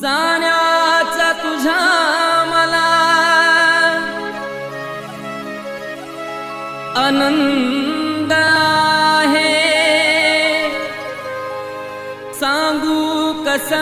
जाण्याचा तुझ्या मला आनंद आहे. सांगू कस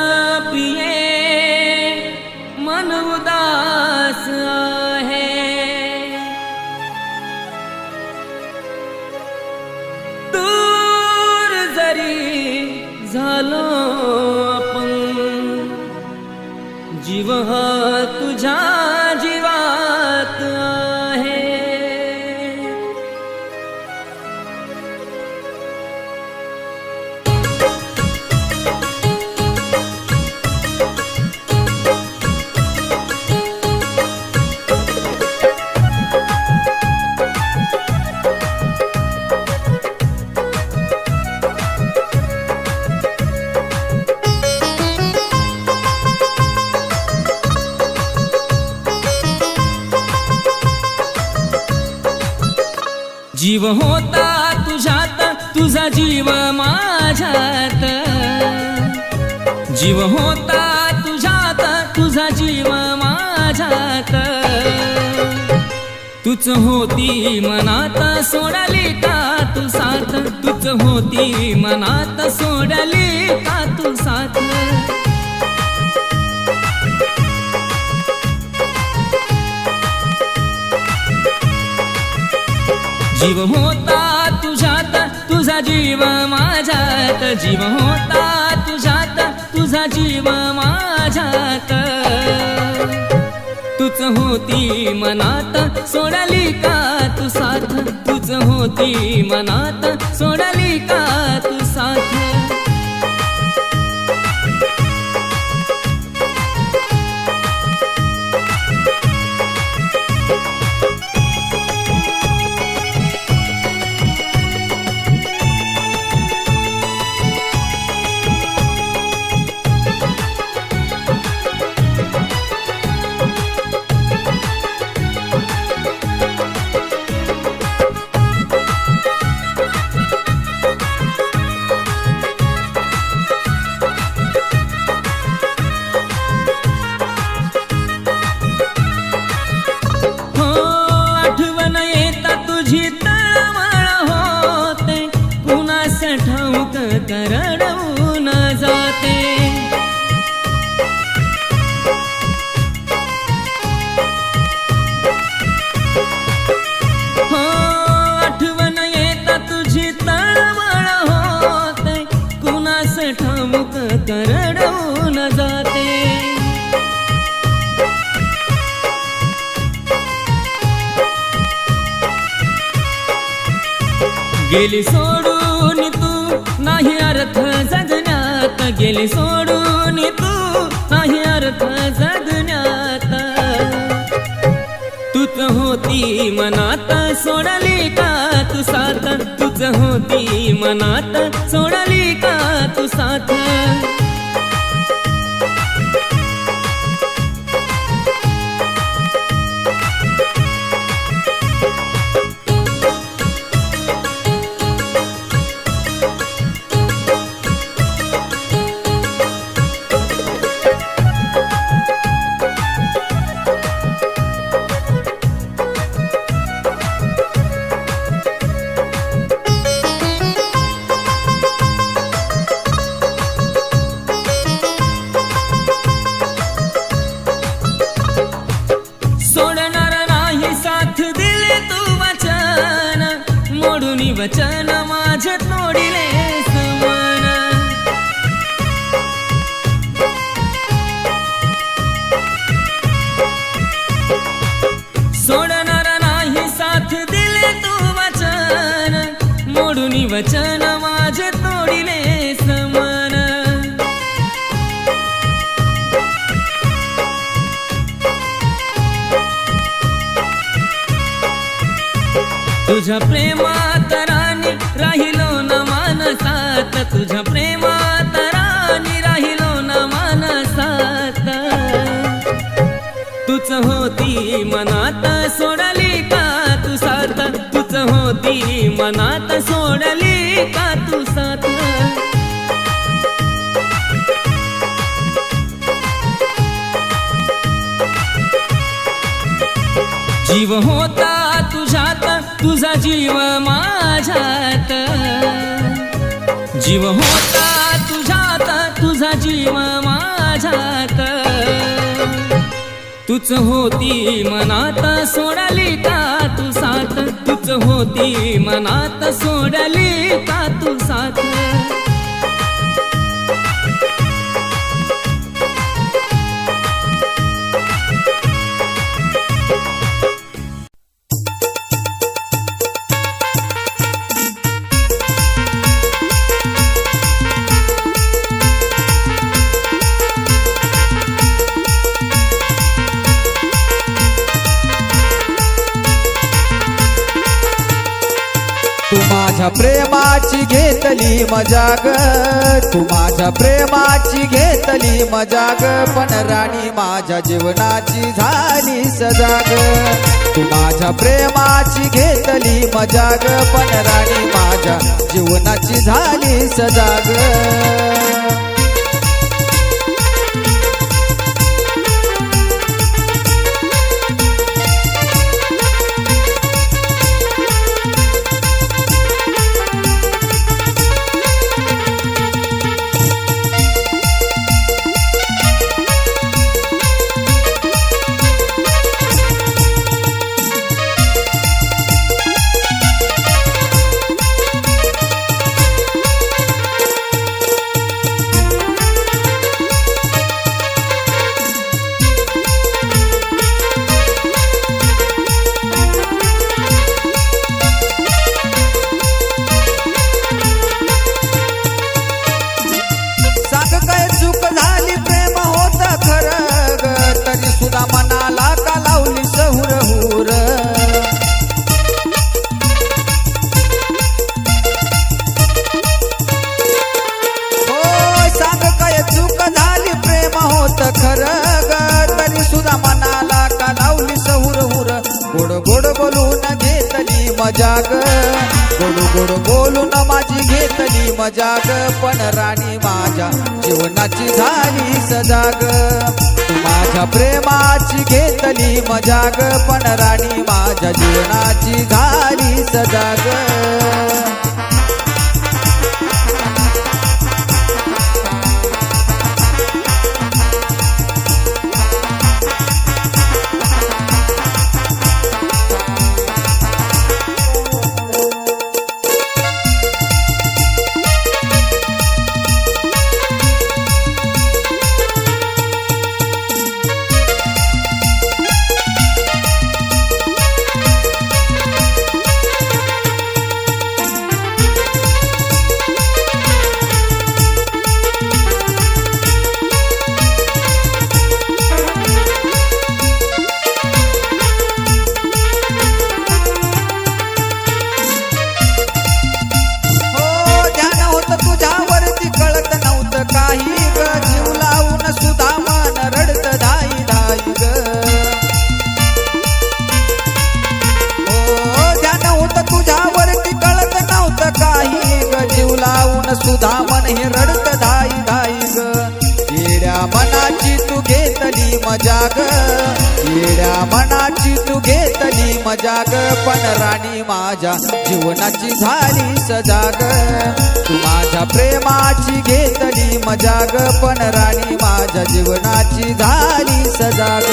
जीव होता तुझ्यात तुझा जीव माझ्यात. तूच होती मनात सोडली का तू साथ? तूच होती मनात सोडली का तू साथ? जीव होता तुझ्यात तुझा जीव माझ्यात. जीव होता तुझा जीव माझ्यात तुच होती मनात सोडली का तू साथ? तुच होती मनात सोडली का तू साथ? गेली सोडून तू. नाही अर्थ जगण्यात गेली सोडून तू. नाही अर्थ जगण्यात. तूच होती मनात सोडली का तू साथ? तूच होती मनात सोडली का तू साथ? वचन माझ तोडिले समन. सोडणार नाही साथ दिले तू वचन. मोडून वचन माझ तोडिले समन. तुझ्या प्रेमा राहिलो न मानसात तुझ्या प्रेमात राणी राहिलो न मानसात. तुच होती मनात सोडली का तू सात तुच होती मनात सोडली का तू सात जीव होता तुझ्यात तुझा जीव माझ्या जीव होता तुझ्यात तुझा जीव माझ्यात. तुच होती मनात सोडली का तू साथ? तुच होती मनात सोडली का तू साथ? घेतली मजा ग तू माझ्या प्रेमाची घेतली मजा ग पण राणी माझ्या जीवनाची झाली सजाग. तू माझ्या प्रेमाची घेतली मजा ग पण राणी माझ्या जीवनाची झाली सजाग. मजा ग पण राणी माझ्या जीवनाची झाली सजाग. माझ्या प्रेमाची घेतली मजा ग पण राणी माझ्या जीवनाची झाली सजाग. पण राणी माझ्या जीवनाची झाली सजाग. तू माझ्या प्रेमाची घेतली मजाग. पण राणी माझ्या जीवनाची झाली सजाग.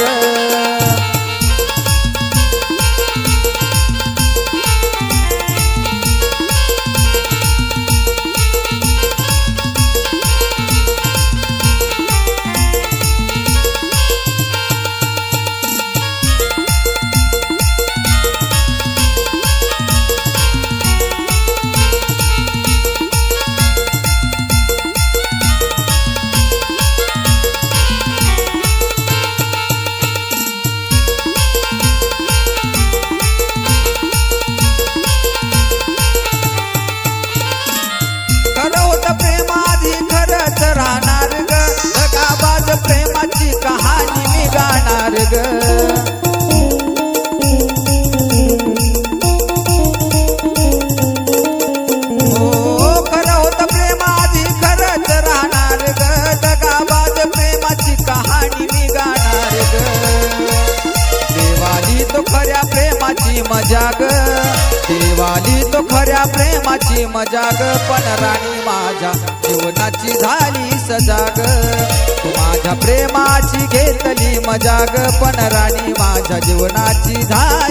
पण राणी माझ्या जीवनाची झा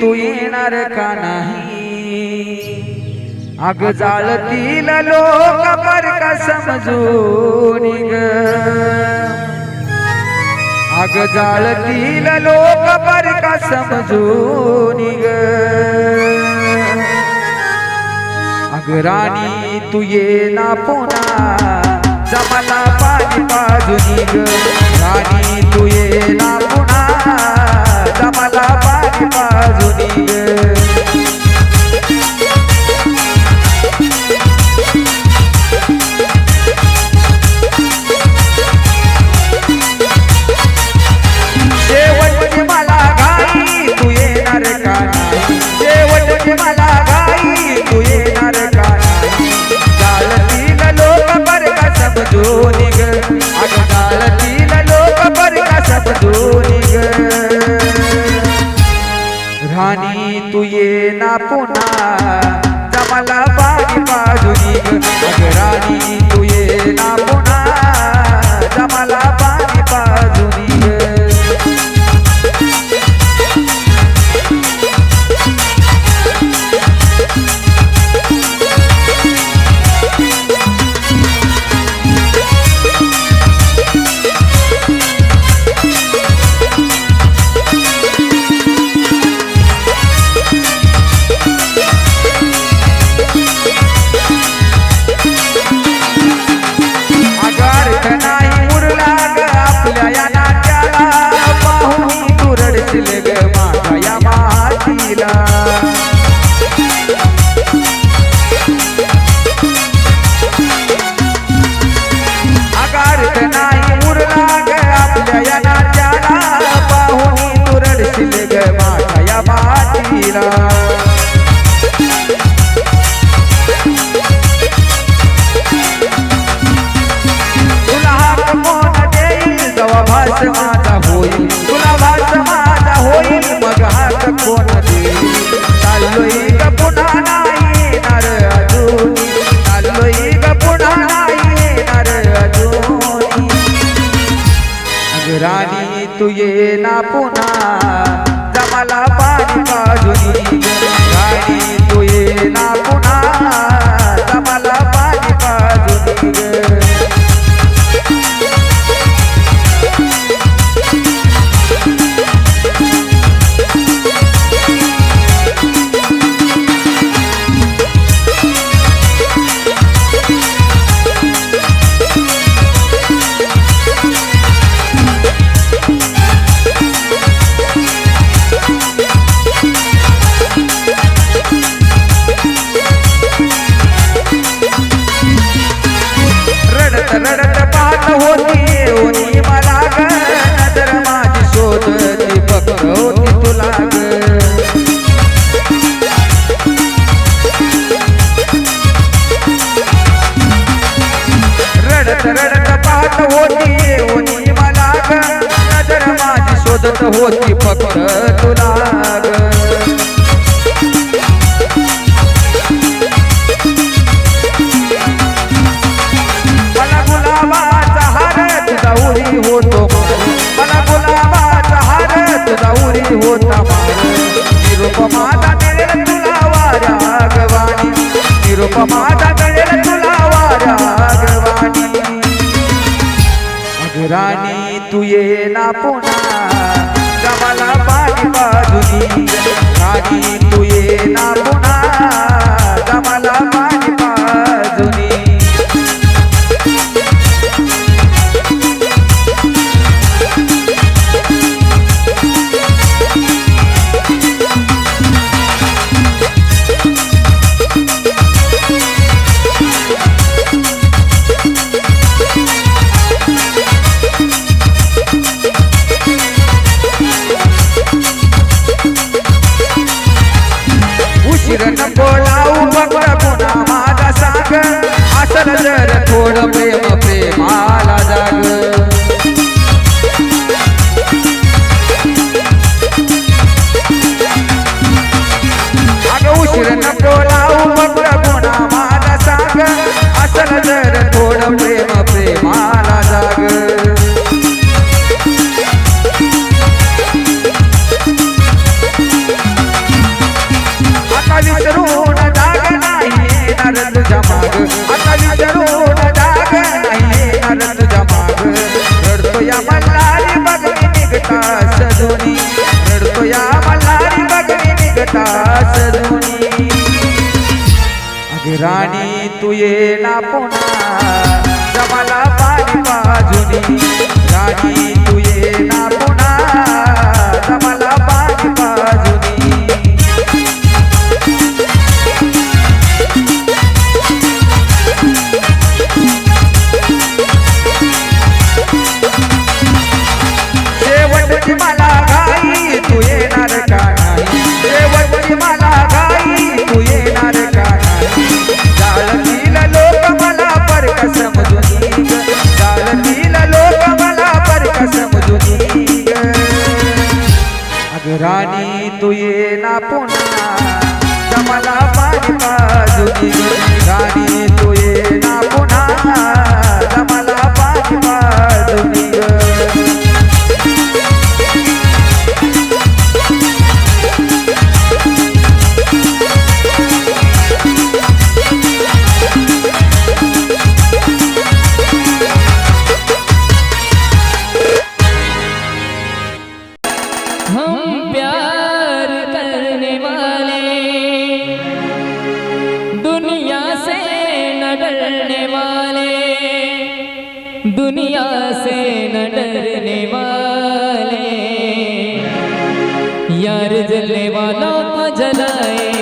तू येणार का नाही? अग जाळतील लोक बर का समजून अग जाळतील लोक बर का समजून अग राणी तू ये ना पुन्हा. जमाला पाणी बाजून ग राणी तू ये ना पुन्हा. रडत रडत पाहत होती होती मला. नजर माझी शोधत होती फक्त तुला. रूप माझा कळेल तुला वारा अगराणी तू ये ना पुन्हा. जमाला पाणी बाजूनी राणी तू ये ना पुन्हा. ગોળ પ્રેમ પ્રેમા अगे राणी तू ये ना पुन्हा. जमाला पाणी बाजूनी. राणी तू ये ना पुन्हा. जमला पाणी बाजू गाडी गजने वाला भजनाए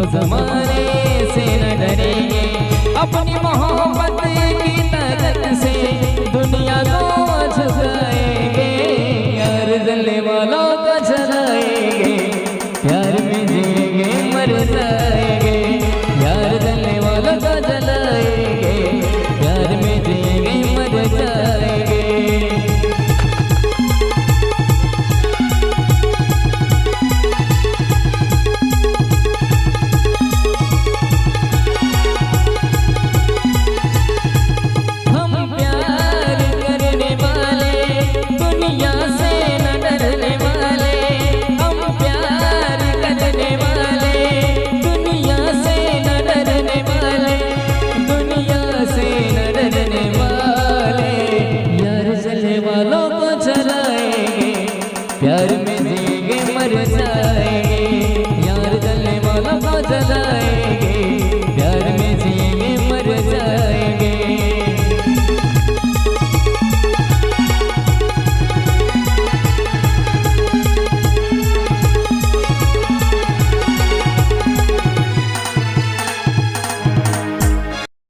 तो जमाने से न डरेंगे। अपनी मोहब्बत